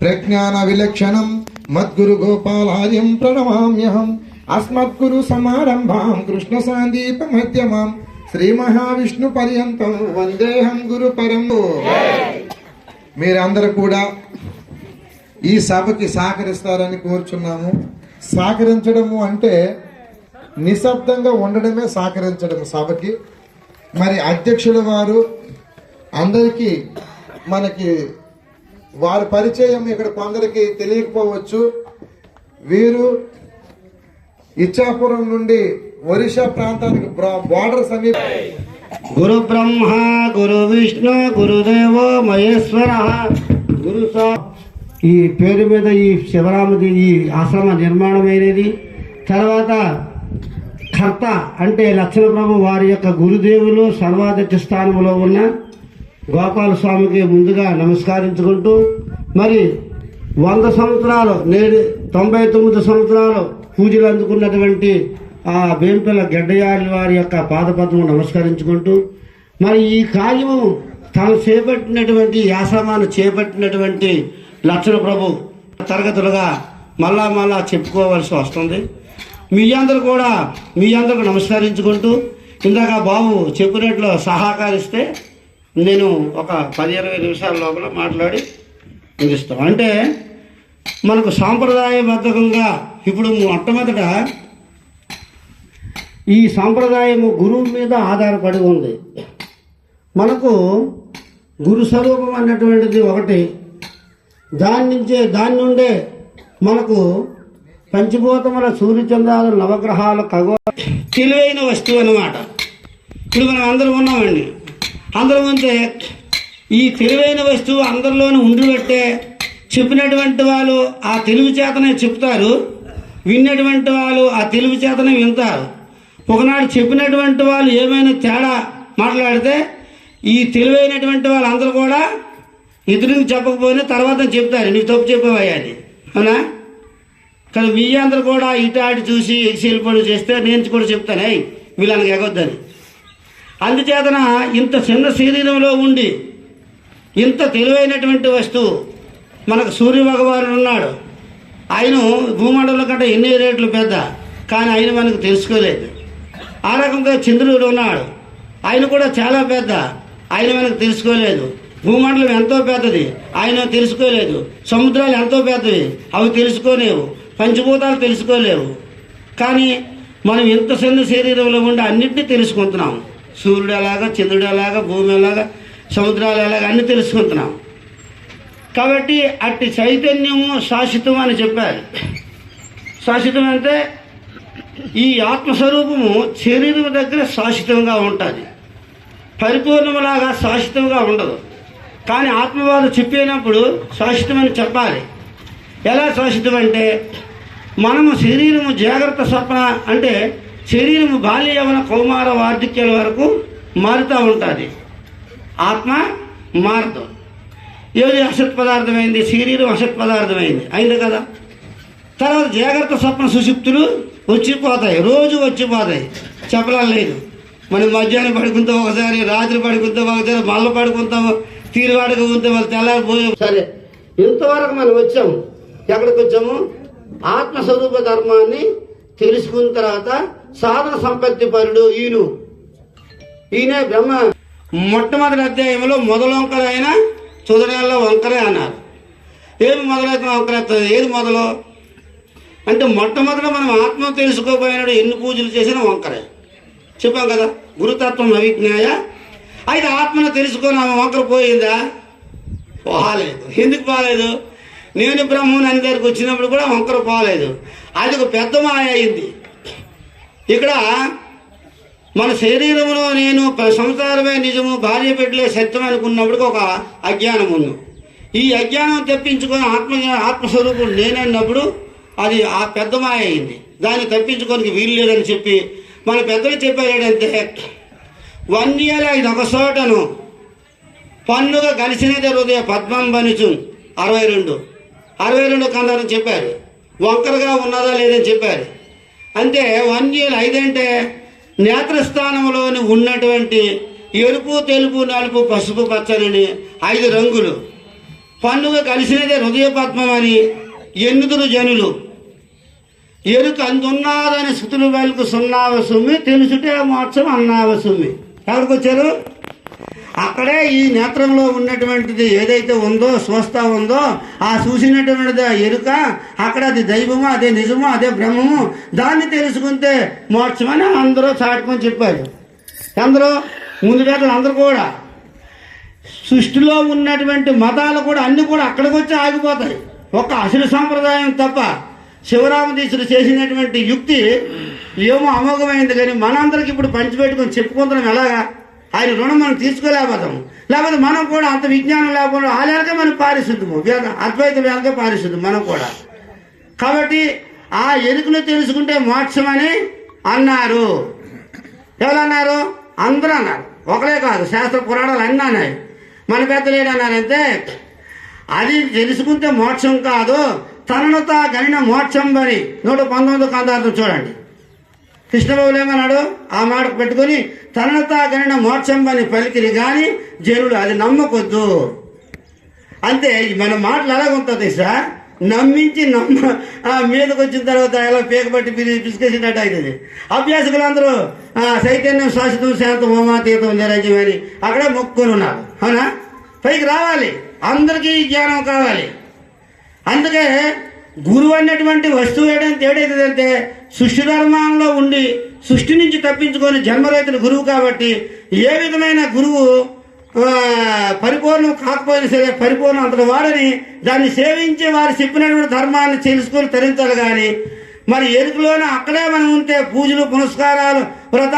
ప్రజ్ఞాన విలక్షణం మద్గురు గోపాలార్యం ప్రణమామ్యహం. అస్మద్గురు సమారంభాం కృష్ణ సాందీప మధ్యమాం శ్రీ మహావిష్ణు పర్యంతం వందేహం గురు పరము మీరందరూ కూడా ఈ సభకి సహకరిస్తారని కోరుచున్నాము. సహకరించడము అంటే నిశ్శబ్దంగా ఉండడమే సహకరించడం సభకి. మరి అధ్యక్షుడు వారు అందరికీ మనకి వారి పరిచయం ఇక్కడ కొందరికి తెలియకపోవచ్చు. వీరు ఇచ్చాపురం నుండి ఒరిస్సా ప్రాంతానికి బార్డర్ సమీప గురు బ్రహ్మ గురు విష్ణు గురుదేవ మహేశ్వర గురు ఈ పేరు మీద ఈ శివరామది ఈ ఆశ్రమ నిర్మాణమైనది. తర్వాత కర్త అంటే లక్ష్మణ ప్రభు వారి యొక్క గురుదేవులు సర్వాధ్యక్ష స్థానంలో ఉన్న గోపాల స్వామికి ముందుగా నమస్కరించుకుంటూ మరి వంద సంవత్సరాలు నేడు తొంభై తొమ్మిది సంవత్సరాలు పూజలు అందుకున్నటువంటి ఆ వేంపల గడ్డయారి వారి యొక్క పాదపద్మం నమస్కరించుకుంటూ మరి ఈ కార్యము తను చేపట్టినటువంటి యాసమాను చేపట్టినటువంటి లక్షణ ప్రభు తరగతులుగా మళ్ళా మళ్ళా చెప్పుకోవాల్సి వస్తుంది. మీ అందరు కూడా మీ అందరికి నమస్కరించుకుంటూ ఇందాక బాబు చెప్పినట్లు సహకరిస్తే నేను ఒక పది ఇరవై నిమిషాల లోపల మాట్లాడి ముగిస్తాం అంటే మనకు సాంప్రదాయబద్ధకంగా ఇప్పుడు మొట్టమొదట ఈ సాంప్రదాయము గురువు మీద ఆధారపడి ఉంది. మనకు గురు స్వరూపం అన్నటువంటిది ఒకటి. దాని నుంచే దాని నుండే మనకు పంచభూతముల సూర్యచంద్రాలు నవగ్రహాలు ఖగో తెలివైన వస్తువు అన్నమాట. ఇప్పుడు మనం అందరం ఉన్నామండి. అందులో ఉంటే ఈ తెలివైన వస్తువు అందరిలోనూ ఉండిబట్టే చెప్పినటువంటి వాళ్ళు ఆ తెలుగు చేతనే చెప్తారు విన్నటువంటి వాళ్ళు ఆ తెలుగు చేతనే వింటారు. ఒకనాడు చెప్పినటువంటి వాళ్ళు ఏమైనా తేడా మాట్లాడితే ఈ తెలివైనటువంటి వాళ్ళందరూ కూడా ఇతరులకు చెప్పకపోయినా తర్వాత చెప్తారు నీకు తప్పు చెప్పవయ్యా అని. అవునా? కానీ మీ అందరు కూడా ఇటు ఆటి చూసి ఎక్సీల్ పనులు చేస్తే నేను కూడా చెప్తాను వీళ్ళని వీళ్ళకి ఎగొద్దని అందుచేతన ఇంత చిన్న శరీరంలో ఉండి ఇంత తెలివైనటువంటి వస్తువు మనకు సూర్య భగవానుడు ఉన్నాడు. ఆయన భూమండలం కంటే ఎన్ని రేట్లు పెద్ద కానీ ఆయన మనకు తెలుసుకోలేదు. ఆ రకంగా చంద్రుడు ఉన్నాడు. ఆయన కూడా చాలా పెద్ద ఆయన మనకు తెలుసుకోలేదు. భూమండలం ఎంతో పెద్దది ఆయన తెలుసుకోలేదు. సముద్రాలు ఎంతో పెద్దవి అవి తెలుసుకోలేవు పంచభూతాలు తెలుసుకోలేవు. కానీ మనం ఇంత చిన్న శరీరంలో ఉండి అన్నింటినీ తెలుసుకుంటున్నాం. సూర్యుడు ఎలాగా చంద్రుడు ఎలాగా భూమి ఎలాగా సముద్రాలు ఎలాగా అన్ని తెలుసుకుంటున్నాం. కాబట్టి అట్టి చైతన్యము శాశ్వతం అని చెప్పారు. శాశ్వతం అంటే ఈ ఆత్మస్వరూపము శరీరం దగ్గర శాశ్వతంగా ఉంటుంది. పరిపూర్ణములాగా శాశ్వతంగా ఉండదు. కానీ ఆత్మవాదం చెప్పినప్పుడు శాశ్వతమని చెప్పాలి. ఎలా శాశ్వతం అంటే మనము శరీరము జాగ్రత్త స్వప్న అంటే శరీరము బాల్య యవన కౌమార వార్ధక్యాల వరకు మారుతూ ఉంటుంది. ఆత్మ మారదు. ఏది అసత్ పదార్థమైంది? శరీరం అసత్ పదార్థమైంది. అయింది కదా? తర్వాత జాగ్రత్త స్వప్న సుషుప్తులు వచ్చిపోతాయి. రోజు వచ్చిపోతాయి. చెప్పడం లేదు. మనం మధ్యాహ్నం పడుకుంటాం ఒకసారి రాత్రి పడుకుంటాం ఒకసారి మళ్ళీ పడుకుంటాము తీరు ఉంటే వాళ్ళు తెల్లారిపోయి సరే ఇంతవరకు మనం వచ్చాము. ఎక్కడికి వచ్చాము? ఆత్మస్వరూప ధర్మాన్ని తెలుసుకున్న తర్వాత సాధన సంపత్తి పరుడు ఈయన. ఈయనే బ్రహ్మ. మొట్టమొదటి అధ్యాయంలో మొదలొంకరైన చుదరేళ్ళ వంకరే అన్నారు. ఏమి మొదలైతే వంకరేస్తుంది ఏది మొదలు? అంటే మొట్టమొదట మనం ఆత్మ తెలుసుకోబోయినాడు ఎన్ని పూజలు చేసినా వంకరే. చెప్పాం కదా గురుతత్వం అవిజ్ఞాయ. అయితే ఆత్మను తెలుసుకొని ఆమె వంకర పోయిందా? పోలేదు. ఎందుకు పోలేదు? నేను బ్రహ్మని అని దగ్గరికి వచ్చినప్పుడు కూడా వంకర పోలేదు. అది ఒక పెద్ద మాయ అయింది. ఇక్కడ మన శరీరంలో నేను సంసారమే నిజము భార్య బిడ్డలే సత్యం అనుకున్నప్పుడు ఒక అజ్ఞానం ఉంది. ఈ అజ్ఞానం తెప్పించుకొని ఆత్మ ఆత్మస్వరూపుడు నేనన్నప్పుడు అది ఆ పెద్ద మాయ అయింది. దాన్ని తప్పించుకోనికి వీలు లేదని చెప్పి మన పెద్దలు చెప్పారంటే ఇయర్ ఇది ఒక చోటను. పన్నుగా కలిసినదే హృదయ పద్మం బనుచు అరవై రెండు. అరవై రెండు కందారని చెప్పారు. వంకరగా ఉన్నదా లేదని చెప్పారు. అంటే వన్ ఇయర్ ఐదంటే? నేత్రస్థానంలోని ఉన్నటువంటి ఎరుపు తెలుపు నలుపు పసుపు పచ్చని ఐదు రంగులు. పండుగ కలిసినదే హృదయపద్మం అని ఎన్నుదురు జనులు. ఎరుక అందున్నాదని శృతులు వెలుకు సున్నావసుమి తెలుసుటే మోక్షం అన్నావసుమి. ఎక్కడికి వచ్చారు? అక్కడే ఈ నేత్రంలో ఉన్నటువంటిది ఏదైతే ఉందో స్వస్థ ఉందో ఆ చూసినటువంటిది ఆ ఎరుక అక్కడ అది దైవమో అదే నిజమో అదే బ్రహ్మము దాన్ని తెలుసుకుంటే మోక్షమని అందరూ చాటుకొని చెప్పారు. అందరూ ముందు పేదలు అందరూ కూడా. సృష్టిలో ఉన్నటువంటి మతాలు కూడా అన్ని కూడా అక్కడికి వచ్చి ఆగిపోతాయి. ఒక్క అసలు సాంప్రదాయం తప్ప శివరామదీశుడు చేసినటువంటి యుక్తి ఏమో అమోఘమైంది కానీ మనందరికి ఇప్పుడు పంచిపెట్టుకొని చెప్పుకుంటున్నాం ఎలాగా? ఆయన రుణం మనం తీసుకోలేకపోతాము లేకపోతే మనం కూడా అంత విజ్ఞానం లేకుండా వాళ్ళకే మనం పారిశుద్ధము. వేద అద్వైత వేదకే పారిశుద్ధం మనం కూడా. కాబట్టి ఆ ఎరుకను తెలుసుకుంటే మోక్షం అని అన్నారు. ఎవరన్నారు? అందరూ అన్నారు. ఒకరే కాదు శాస్త్ర పురాణాలు అన్నీ అన్నాయి. మన పెద్దలు ఏంటన్నారంటే అది తెలుసుకుంటే మోక్షం కాదు తనను తా గణిన మోక్షం అని నూట పంతొమ్మిది కందార్థం చూడండి. కృష్ణబాబులు ఏమన్నాడు ఆ మాట పెట్టుకొని తనను తా గణిన మోక్షం పలికిరి కానీ జనులు అది నమ్మకొద్దు. అంతే మన మాటలు ఎలాగుంటుంది సార్. నమ్మించి నమ్మ ఆ మీదకి వచ్చిన తర్వాత ఎలా పీకబట్టి పిసి- పిసికేసినట్టు అవుతుంది. అభ్యాసకులు అందరూ ఆ, చైతన్యం శాశ్వతం శాంతం హోమాతీతం నిరంజనం అని అక్కడే మొక్కుకొని ఉన్నారు. అవునా? పైకి రావాలి. అందరికీ జ్ఞానం కావాలి. అందుకే గురువు అన్నటువంటి వస్తువు ఏంటంటే ఏడైతుందంటే సృష్టి ధర్మంలో ఉండి సృష్టి నుంచి తప్పించుకొని జన్మరైతులు గురువు కాబట్టి ఏ విధమైన గురువు పరిపూర్ణం కాకపోయినా సరే పరిపూర్ణం అంతటి వాడని దాన్ని సేవించి వారు చెప్పినటువంటి ధర్మాన్ని తెలుసుకొని తరించాలి కానీ మరి ఎరుకలోనే అక్కడే మనం ఉంటే పూజలు పునస్కారాలు వ్రత